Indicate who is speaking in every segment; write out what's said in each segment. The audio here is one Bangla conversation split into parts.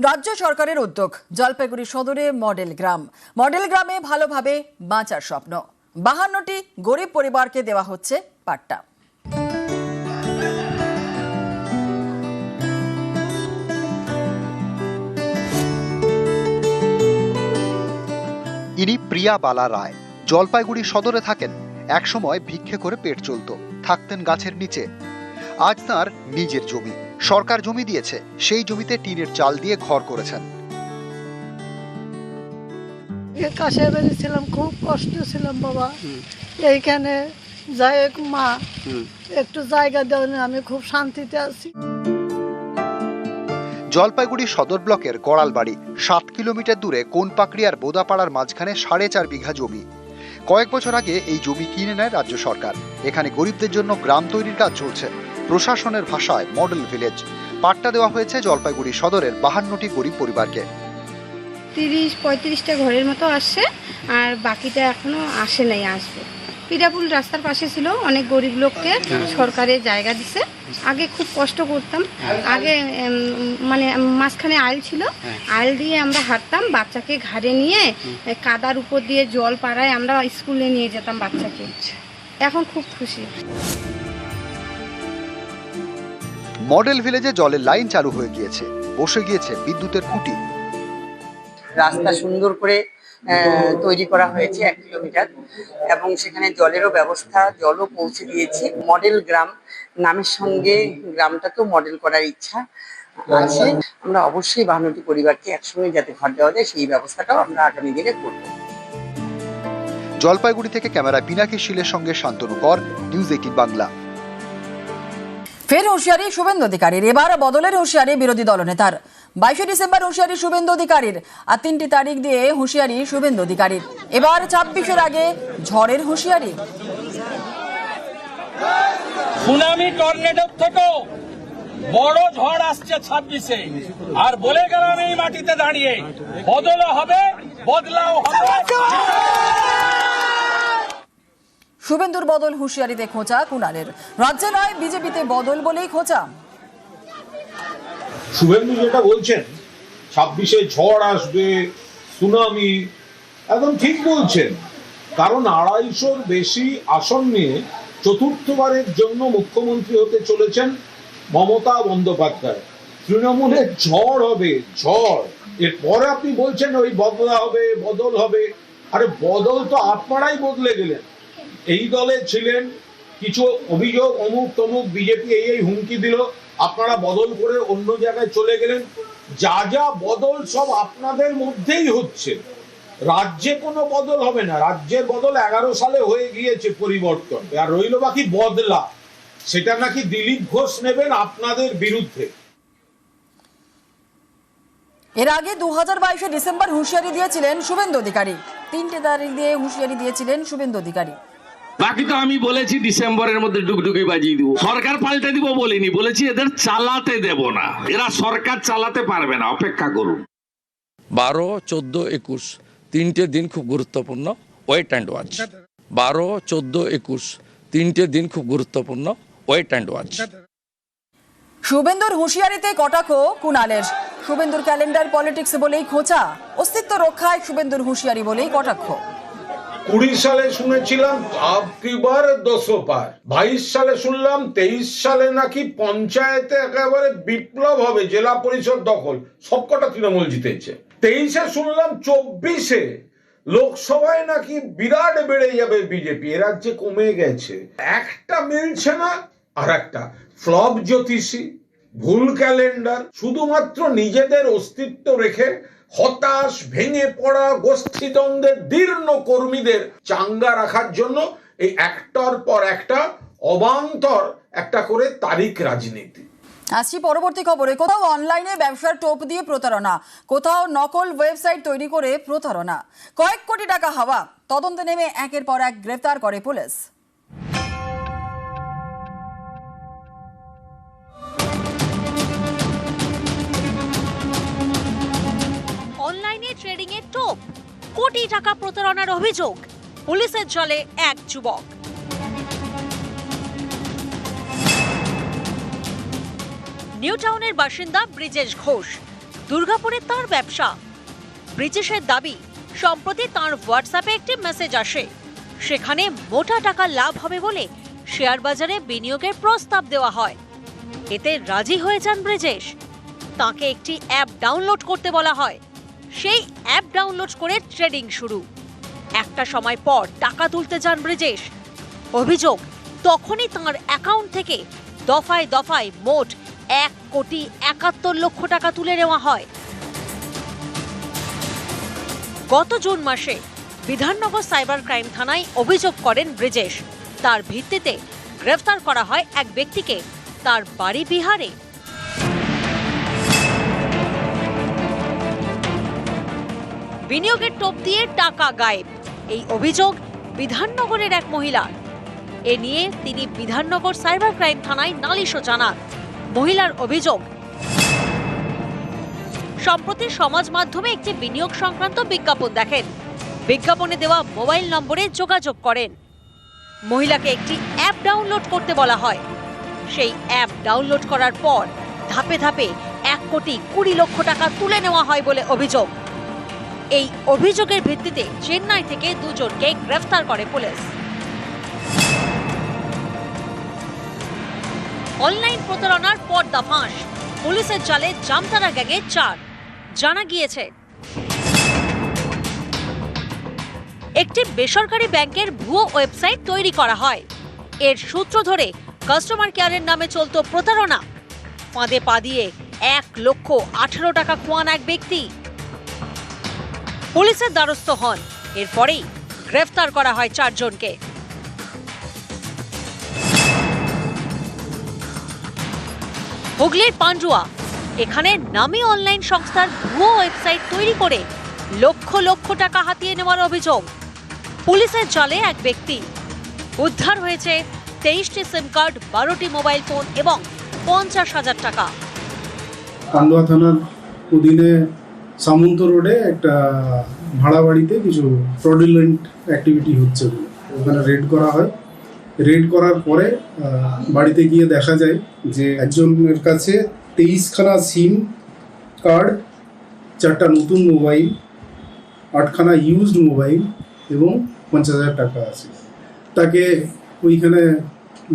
Speaker 1: রাজ্য সরকারের উদ্যোগ, জলপাইগুড়ি সদরে মডেল গ্রাম। মডেল গ্রামে ভালোভাবে বাঁচার স্বপ্ন। বাহান্নটি গরিব পরিবারকে দেওয়া হচ্ছে পাট্টা।
Speaker 2: ইনি প্রিয়া বালা রায়। জলপাইগুড়ি সদরে থাকেন। একসময় ভিক্ষে করে পেট চলত। থাকতেন গাছের নিচে। আজ তার নিজের জমি। সরকার জমি দিয়েছে সেই জমিতে টিনের চাল দিয়ে ঘর করেছেন।
Speaker 3: কাছে বেরিয়েছিলাম খুব কষ্ট ছিলাম বাবা। এইখানে যাই মা একটু জায়গা দেওয়া আমি খুব শান্তিতে আছি।
Speaker 2: জলপাইগুড়ি সদর ব্লকের গড়ালবাড়ি সাত কিলোমিটার দূরে কোনপাকড়ি আর বোদাপাড়ার মাঝখানে সাড়ে চার বিঘা জমি। কয়েক বছর আগে এই জমি কিনে নেয় রাজ্য সরকার। এখানে গরিবদের জন্য গ্রাম তৈরির কাজ চলছে। প্রশাসনের ভাষায় মডেল ভিলেজ। পাট্টা দেওয়া হয়েছে জলপাইগুড়ি সদরের বাহান্নটি গরিব পরিবারকে।
Speaker 4: তিরিশ পঁয়ত্রিশটা ঘরের মতো আসছে আর বাকিটা এখনও আসে নাই আসবে। পিরাপুল রাস্তার পাশে ছিল অনেক গরিব লোককে সরকারের জায়গা দিছে। আগে খুব কষ্ট করতাম। আগে মানে মাঝখানে আইল ছিল। আইল দিয়ে আমরা হাঁটতাম বাচ্চাকে ঘাড়ে নিয়ে কাদার উপর দিয়ে জল পাড়ায় আমরা স্কুলে নিয়ে যেতাম বাচ্চাকে। এখন খুব খুশি।
Speaker 2: মডেল ভিলেজে জলের লাইন চালু হয়ে গিয়েছে। বসে গিয়েছে বিদ্যুতের খুঁটি।
Speaker 5: রাস্তা সুন্দর করে তৈরি করা হয়েছে এক কিলোমিটার এবং সেখানে জলেরও ব্যবস্থা জলও পৌঁছে দিয়েছে। মডেল গ্রাম নামের সঙ্গে গ্রামটাকেও মডেল করার ইচ্ছা আছে। আমরা অবশ্যই বাহান্নটি পরিবারকে একসঙ্গে যাতে ঘর দেওয়া যায় সেই ব্যবস্থাটাও আমরা আগামী দিনে করব।
Speaker 2: জলপাইগুড়ি থেকে ক্যামেরা পিনাকি শিলের সঙ্গে শান্তনু কর নিউজ এইটিন বাংলা।
Speaker 1: ফের হুঁশিয়ারি শুভেন্দু অধিকারীর। এবার বদলের হুঁশিয়ারি বিরোধী দলনেতার। বাইশে ডিসেম্বর হুঁশিয়ারি শুভেন্দু অধিকারীর আর তিনটি তারিখ দিয়ে হুঁশিয়ারি শুভেন্দু অধিকারীর। এবার ছাব্বিশের আগে ঝড়ের হুঁশিয়ারি।
Speaker 6: সুনামি টর্নেডোর বড় ঝড় আসছে ছাব্বিশে। আর বলে গেলাম এই মাটিতে দাঁড়িয়ে। বদলও হবে, বদলাও হবে।
Speaker 1: শুভেন্দুর বদল হুঁশিয়ারিতে খোঁচা কুণালের। রাজ্যে নয়, বিজেপিতে বদল বলেই খোঁচা।
Speaker 7: শুভেন্দু যেটা বলছেন, ছাব্বিশে ঝড় আসবে, সুনামি, একদম ঠিক বলছেন। কারণ আড়াইশোর বেশি আসন নিয়ে চতুর্থবারের জন্য মুখ্যমন্ত্রী হতে চলেছেন মমতা বন্দ্যোপাধ্যায়। তৃণমূলের ঝড় হবে, ঝড়। এরপরে আপনি বলছেন ওই বদলা হবে, বদল হবে। আরে বদল তো আপনারাই বদলে গেলেন। এই দলে ছিলেন কিছু অভিযোগ, অমুক তমুক, বিজেপি এই এই হুমকি দিল। আপনারা বদল করে অন্য জায়গায় চলে গেলেন। যা যা বদল সব আপনাদের মধ্যেই হচ্ছে। রাজ্যে কোনো বদল হবে না। রাজ্যের বদল এগারো সালে হয়ে গিয়েছে পরিবর্তন। আর রইল বাকি বদলা। সেটা নাকি দিলীপ ঘোষ নেবেন আপনাদের বিরুদ্ধে?
Speaker 1: এর আগে দু হাজার বাইশে ডিসেম্বর হুঁশিয়ারি দিয়েছিলেন শুভেন্দু অধিকারী। তিনটে তারিখ দিয়ে হুঁশিয়ারি দিয়েছিলেন শুভেন্দু অধিকারী।
Speaker 8: বাকি তো আমি বলেছি ডিসেম্বরের মধ্যে ডুকডুকি বাজিয়ে দিব। সরকার পাল্টে দিব বলিনি বলেছি এদের চালাতে দেব না। এরা সরকার চালাতে পারবে না অপেক্ষা করুন।
Speaker 9: বারো চোদ্দ একুশ তিনটে দিন খুব গুরুত্বপূর্ণ ওয়েট অ্যান্ড ওয়াচ বারো চোদ্দ একুশ তিনটে দিন খুব গুরুত্বপূর্ণ ওয়েট অ্যান্ড ওয়াচ
Speaker 1: শুভেন্দুর হুঁশিয়ারিতে কটাক্ষ কুণালের। শুভেন্দুর ক্যালেন্ডার পলিটিক্স বলেই খোঁচা অস্তিত্ব রক্ষায় শুভেন্দুর হুঁশিয়ারি বলেই কটাক্ষ।
Speaker 7: কুড়ি সালে শুনেছিলাম আবকিবার দশো পার বাইশ সালে শুনলাম, তেইশ সালে নাকি পঞ্চায়েতে একেবারে বিপ্লব হবে, জেলা পরিষদ দখল। সবকটা তৃণমূল জিতেছে। তেইশে শুনলাম, চব্বিশে লোকসভায় নাকি বিরাট বেড়ে যাবে বিজেপি। এ রাজ্যে কমে গেছে। একটা মিলছে না, আর একটা। ফ্লপ জ্যোতিষী, ভুল ক্যালেন্ডার, শুধুমাত্র নিজেদের অস্তিত্ব রেখে হতাশ ভেঙে পড়া গোষ্ঠীদ্বন্দ্বের দীর্ণ কর্মীদের চাঙ্গা রাখার জন্য এই একটার পর একটা অবান্তর একটা করে তারিখ রাজনীতি।
Speaker 1: আসছি পরবর্তী খবরে। কোথাও অনলাইনে ব্যবসার টোপ দিয়ে প্রতারণা, কোথাও নকল ওয়েবসাইট তৈরি করে প্রতারণা। কয়েক কোটি টাকা হাওয়া, তদন্তে নেমে একের পর এক গ্রেফতার করে পুলিশ।
Speaker 10: অনলাইনে ট্রেডিং এর টোপ। কোটি টাকা প্রতারণার অভিযোগ। পুলিশের জলে এক যুবক। নিউ টাউনের বাসিন্দা ব্রিজেশ ঘোষ। দুর্গাপুরে তার ব্যবসা। ব্রিটিশের দাবি, সম্প্রতি তার হোয়াটসঅ্যাপে একটি মেসেজ আসে। সেখানে মোটা টাকা লাভ হবে বলে শেয়ার বাজারে বিনিয়োগের প্রস্তাব দেওয়া হয়। এতে রাজি হয়ে যান ব্রিজেশ। তাকে একটি অ্যাপ ডাউনলোড করতে বলা হয়। সেই অ্যাপ ডাউনলোড করে ট্রেডিং শুরু। একটা সময় পর টাকা তুলতে যান ব্রিজেশ। অভিযোগ, তখনই তাঁর অ্যাকাউন্ট থেকে দফায় দফায় মোট এক কোটি একাত্তর লক্ষ টাকা তুলে নেওয়া হয়। গত জুন মাসে বিধাননগর সাইবার ক্রাইম থানায় অভিযোগ করেন ব্রিজেশ। তার ভিত্তিতে গ্রেফতার করা হয় এক ব্যক্তিকে। তার বাড়ি বিহারে বিনিয়োগের টোপ দিয়ে টাকা গায়েব। এই অভিযোগ বিধাননগরের এক মহিলার। এ নিয়ে তিনি বিধাননগর সাইবার ক্রাইম থানায় নালিশও জানান। মহিলার অভিযোগ, সম্প্রতি সমাজ মাধ্যমে একটি বিনিয়োগ সংক্রান্ত বিজ্ঞাপন দেখেন। বিজ্ঞাপনে দেওয়া মোবাইল নম্বরে যোগাযোগ করেন। মহিলাকে একটি অ্যাপ ডাউনলোড করতে বলা হয়। সেই অ্যাপ ডাউনলোড করার পর ধাপে ধাপে এক কোটি কুড়ি লক্ষ টাকা তুলে নেওয়া হয় বলে অভিযোগ। এই অভিযোগের ভিত্তিতে চেন্নাই থেকে দুজনকে গ্রেফতার করে পুলিশ। অনলাইন প্রতারণার পর্দা ফাঁস, পুলিশের জালে জামতারা গ্যাংয়ের চার, জানা গিয়েছে। একটি বেসরকারি ব্যাংকের ভুয়ো ওয়েবসাইট তৈরি করা হয়। এর সূত্র ধরে কাস্টমার কেয়ারের নামে চলত প্রতারণা। ফাঁদে পা দিয়ে এক লক্ষ আঠেরো টাকা খোয়ান এক ব্যক্তি। পুলিশের দ্বারস্থ হন। এরপরেই গ্রেফতার করা হয় চারজনকে। হুগলির পান্ডুয়া, এখানে নামী অনলাইন সংস্থার ভুয়ো ওয়েবসাইট তৈরি করে লক্ষ লক্ষ টাকা হাতিয়ে নেওয়ার অভিযোগ। পুলিশের জালে এক ব্যক্তি। উদ্ধার হয়েছে তেইশটি সিম কার্ড, বারোটি মোবাইল ফোন এবং পঞ্চাশ হাজার টাকা।
Speaker 11: কান্দোয়া থানার অধীনে সামন্ত রোডে একটা ভাড়া বাড়িতে কিছু ফ্রডিলেন্ট অ্যাক্টিভিটি হচ্ছে ওখানে রেড করা হয়। রেড করার পরে বাড়িতে গিয়ে দেখা যায় যে একজনের কাছে তেইশখানা সিম কার্ড চারটা নতুন মোবাইল আটখানা ইউজড মোবাইল এবং পঞ্চাশ হাজার টাকা আছে। তাকে ওইখানে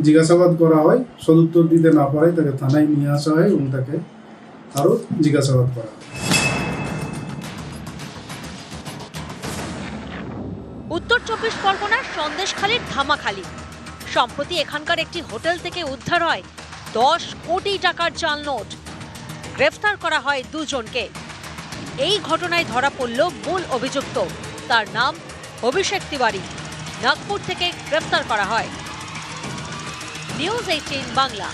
Speaker 11: জিজ্ঞাসাবাদ করা হয়, সদুত্তর দিতে না পারায় তাকে থানায় নিয়ে আসা হয় এবং তাকে আরও জিজ্ঞাসাবাদ করা হয়।
Speaker 10: পরগনার সন্দেশখালীর ধামাখালি। সম্প্রতি এখানকার একটি হোটেল থেকে উদ্ধার হয় দশ কোটি টাকার চাল নোট। গ্রেফতার করা হয় দুজনকে। এই ঘটনায় ধরা পড়ল মূল অভিযুক্ত। তার নাম অভিষেক তিওয়ারি। নাগপুর থেকে গ্রেফতার করা হয়। News Eighteen Bangla.